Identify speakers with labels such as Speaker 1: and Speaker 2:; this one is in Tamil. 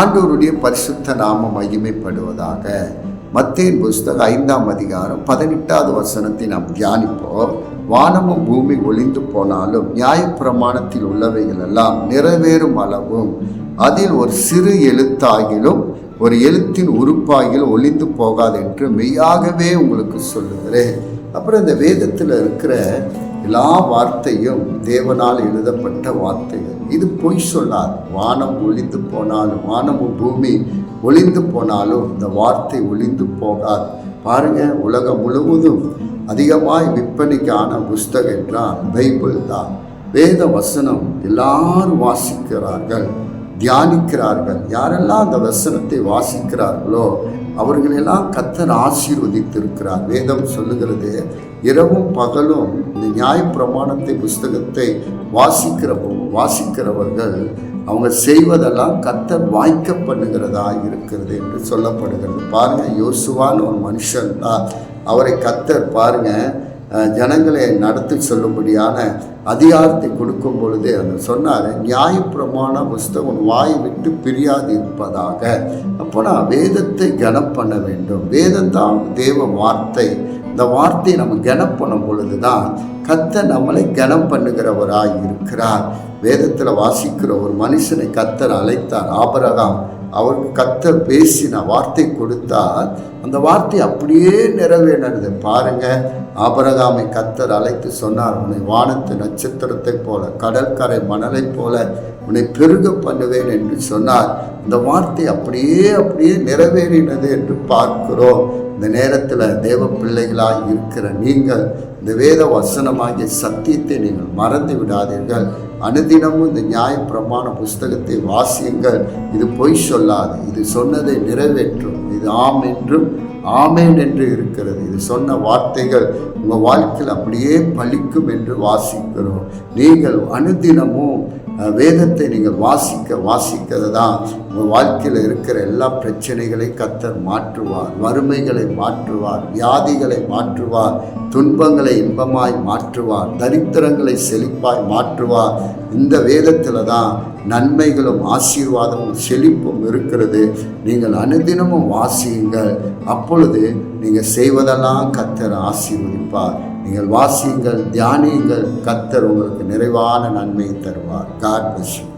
Speaker 1: ஆண்டோருடைய பரிசுத்த நாம மகிமைப்படுவதாக மத்தேன் புஸ்தகம் ஐந்தாம் அதிகாரம் பதினெட்டாவது வசனத்தை நாம் தியானிப்போம். வானமும் பூமி ஒளிந்து போனாலும் நியாயப்பிரமாணத்தில் உள்ளவைகள் எல்லாம் நிறைவேறும் அளவும். அதில் ஒரு சிறு எழுத்தாகிலும் ஒரு எழுத்தின் உறுப்பாகிலும் ஒளிந்து போகாது என்று மெய்யாகவே உங்களுக்கு சொல்லுகிறேன். அப்புறம் இந்த வேதத்தில் இருக்கிற எல்லா வார்த்தையும் தேவனால் எழுதப்பட்ட வார்த்தைகள். இது பொய் சொல்லாது. வானம் ஒளிந்து போனாலும் வானமும் பூமி ஒளிந்து போனாலும் இந்த வார்த்தை ஒளிந்து போகாது. பாருங்க உலகம் முழுவதும் அதிகமாய் விற்பனைக்கான புஸ்தகம் என்றால் பைபிள் தான். வேத வசனம் எல்லாரும் வாசிக்கிறார்கள் தியானிக்கிறார்கள். யாரெல்லாம் அந்த வசனத்தை வாசிக்கிறார்களோ அவர்களெல்லாம் கத்தர் ஆசீர்வதித்திருக்கிறார். வேதம் சொல்லுகிறது இரவும் பகலும் இந்த நியாயப்பிரமாணத்தை புஸ்தகத்தை வாசிக்கிறவும் வாசிக்கிறவர்கள் அவங்க செய்வதெல்லாம் கத்தர் வாய்க்க பண்ணுகிறதா இருக்கிறது என்று சொல்லப்படுகிறது. பாருங்கள் யோசுவான்னு ஒரு மனுஷன் தான் அவரை கத்தர் பாருங்கள் ஜனங்களை நடத்தி சொல்லும்படியான அதிகாரத்தை கொடுக்கும் பொழுதே அந்த சொன்னார் நியாயப்பிரமாண புஸ்தகம் வாய் விட்டு பிரியாது இருப்பதாக. அப்போ நான் வேதத்தை கனம் பண்ண வேண்டும். வேதம் தான் தேவ வார்த்தை. இந்த வார்த்தையை நம்ம கனம் பண்ணும் பொழுது தான் கத்த நம்மளை கனம் பண்ணுகிறவராக இருக்கிறார். வேதத்தில் வாசிக்கிற ஒரு மனுஷனை கத்தர் அழைத்தார் ஆபரகாம். அவருக்கு கத்தர் பேசின வார்த்தை கொடுத்தால் அந்த வார்த்தை அப்படியே நிறைவேறினது. பாருங்க ஆபரகாமை கத்தர் அழைத்து சொன்னார் உன்னை வானத்து நட்சத்திரத்தைப் போல கடற்கரை மணலைப் போல உன்னை பெருக பண்ணுவேன் என்று சொன்னார். இந்த வார்த்தை அப்படியே அப்படியே நிறைவேறினது என்று பார்க்கிறோம். இந்த நேரத்தில் தேவ பிள்ளைகளாக இருக்கிற நீங்கள் இந்த வேத வசனமாகிய சத்தியத்தை நீங்கள் மறந்து விடாதீர்கள். அனுதினமும் இந்த நியாய பிரமாண புஸ்தகத்தை வாசியுங்கள். இது பொய் சொல்லாது. இது சொன்னதை நிறைவேற்றும். இது ஆம் என்றும் ஆமேன் என்று இருக்கிறது. இது சொன்ன வார்த்தைகள் உங்கள் வாழ்க்கையில் அப்படியே பலிக்கும் என்று வாசிக்கிறோம். நீங்கள் அனுதினமும் வேதத்தை நீங்கள் வாசிக்க வாசிக்கிறது தான் உங்கள் வாழ்க்கையில் இருக்கிற எல்லா பிரச்சனைகளை கத்தர் மாற்றுவார். வறுமைகளை மாற்றுவார் வியாதிகளை மாற்றுவார் துன்பங்களை இன்பமாய் மாற்றுவார் தரித்திரங்களை செழிப்பாய் மாற்றுவார். இந்த வேதத்தில் தான் நன்மைகளும் ஆசீர்வாதமும் செழிப்பும் இருக்கிறது. நீங்கள் அனுதினமும் வாசியுங்கள். அப்பொழுது நீங்கள் செய்வதெல்லாம் கத்தர் ஆசீர்வதிப்பார். நீங்கள் வாசியுங்கள் தியானியுங்கள் கத்தர் உங்களுக்கு நிறைவான நன்மையை தருவார் காட் bless.